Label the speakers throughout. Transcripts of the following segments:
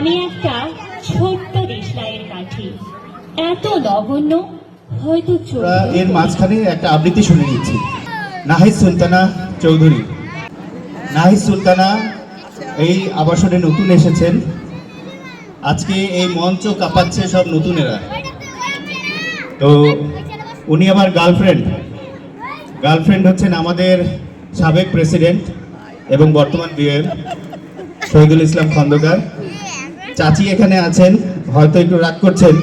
Speaker 1: আমি একটা ছোট্ট দেশলাইয়ের কাঠি। এত নগণ্য, হয়তো
Speaker 2: এর মাঝখানে একটা আবৃত্তি শুনে নিচ্ছি। নাহিদ সুলতানা চৌধুরী। নাহিদ সুলতানা এই আবাসনে নতুন এসেছেন। আজকে এই মঞ্চ কাঁপাচ্ছে সব নতুনেরা। তো উনি আমার গার্লফ্রেন্ড। গার্লফ্রেন্ড হচ্ছেন আমাদের সাবেক প্রেসিডেন্ট এবং বর্তমান বিএম শহীদুল ইসলাম খন্দকার। চাচি এখানে আছেন হয়তো একটু রাগ করছেন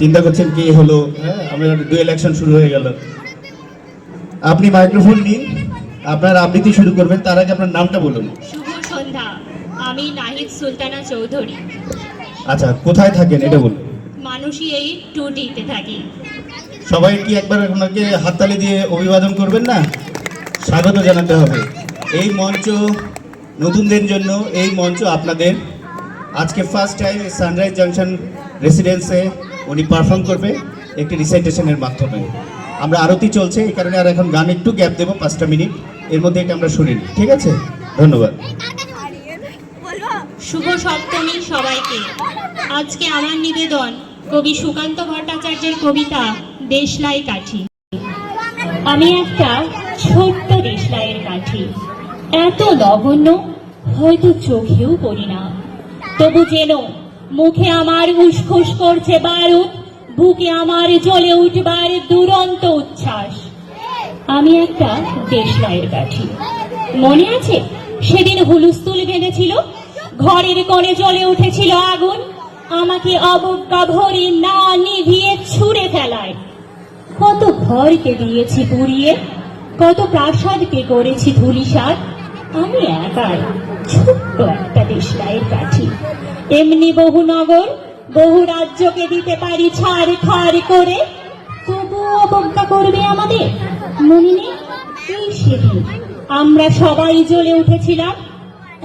Speaker 2: চিন্তা করছেন কি হলো। হ্যাঁ আমরা দু ইলেকশন শুরু হয়ে গেল। আপনি মাইক্রোফোন নিন আপনার আবৃত্তি শুরু করবেন তার আগে আপনার নামটা বলুন।
Speaker 1: শুভ সন্ধ্যা আমি নাহিদ সুলতানা চৌধুরী।
Speaker 2: আচ্ছা কোথায় থাকেন এটা বলুন।
Speaker 1: মানুষই এই টুটিতে থাকি।
Speaker 2: সবাই কি একবার ওনাকে হাততালি দিয়ে অভিবাদন করবেন না? স্বাগত জানাতে হবে। এই মঞ্চ নতুনদের জন্য এই মঞ্চ আপনাদের আজকে ফার্স্ট টাইম সানরাইজ জাংশন রেসিডেন্সে উনি পারফর্ম করবে একটি রিসাইটেশনের মাধ্যমে। আমরা আরতি চলছে এই কারণে আর এখন গান একটু গ্যাপ দেবো পাঁচটা মিনিট। এর মধ্যে এটা আমরা শুনি ঠিক আছে? ধন্যবাদ।
Speaker 1: শুভ সপ্তমী সবাইকে। আজকে আমার নিবেদন কবি সুকান্ত ভট্টাচার্যের কবিতা দেশলাই কাঠি। আমি একটা ছোট্ট দেশলাইয়ের কাঠি। এত নগণ্য হয়তো চোখেও পড়ি না। তবু যেন মুখে আমার উসখুস করছে বারুদ, বুকে আমার জ্বলে উঠবার দুরন্ত উচ্ছ্বাস। আমি একটা দেশলাইয়ের কাঠি। মনে আছে? সেদিন হুলুস্থুল বেঁধেছিল, ঘরের কোণে জ্বলে উঠেছিল আগুন। আমাকে অবজ্ঞা ভরে না নিভিয়ে ছুঁড়ে ফেলায়। কত ঘরকে দিয়েছি পুড়িয়ে, কত প্রাসাদকে করেছি ধুলিসাৎ। আমি একাই ছোট্ট একটা দেশলাইয়ের কাঠি। এমনি বহু নগর, বহু রাজ্যকে দিতে পারি ছাড় খাড় করে। তবুও অবজ্ঞা করবে আমাদের। মনে নেই এই সেদিন আমরা সবাই জ্বলে উঠেছিলাম।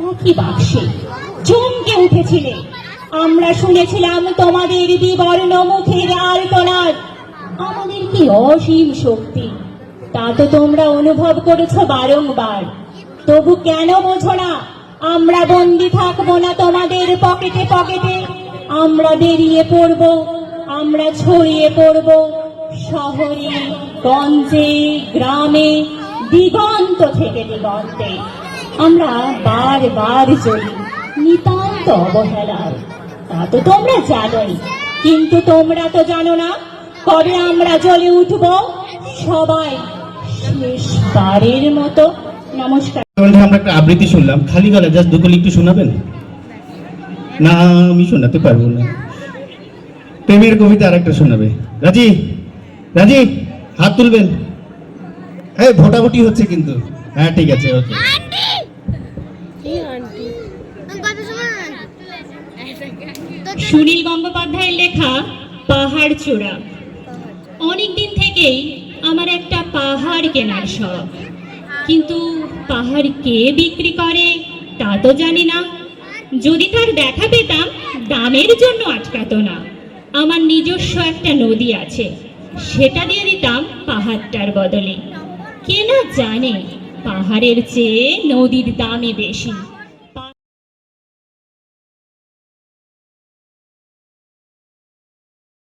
Speaker 1: একই বাক্সে চমকে উঠেছিলে। আমরা শুনেছিলাম তোমাদের বিবর্ণ মুখের আর্তনাদ আমাদের কি অসীম শক্তি? তা তো তোমরা অনুভব করেছ বারংবার। তবু কেন বোঝো না? আমরা বন্দি থাকব না তোমাদের পকেটে পকেটে। আমরা বেরিয়ে পড়ব, আমরা ছড়িয়ে পড়ব শহরে, গঞ্জে, গ্রামে, দিগন্ত থেকে দিগন্তে। আমরা বারবার চলি নিতান্ত অবহেলায়। তা তো তোমরা জানোই। কিন্তু তোমরা তো জানো না, কবে আমরা জ্বলে উঠব? সবাই শেষবারের মতো নমস্কার।
Speaker 2: আমরা একটা আবৃত্তি শুনলাম। খালি গলা জাস্ট দুকলি একটু শোনাবেন? না আমি শোনাতে পারব না। প্রেমের কবিতা আর একটা শোনাবে। রাজি? রাজি? হাত তুলবেন? হ্যাঁ ভোটাভুটি হচ্ছে কিন্তু। হ্যাঁ ঠিক আছে ওকে।
Speaker 1: সুনীল গঙ্গোপাধ্যায়ের লেখা পাহাড় চূড়া। অনেক দিন থেকেই আমার একটা পাহাড় কেনার শখ। কিন্তু পাহাড় কে বিক্রি করে, তা তো জানি না। যদি তার দেখা পেতাম, দামের জন্য আটকাতো না। আমার নিজস্ব একটা নদী আছে, সেটা দিয়ে দিতাম পাহাড়টার বদলে। কে না জানে, পাহাড়ের চেয়ে নদীর দামই বেশি।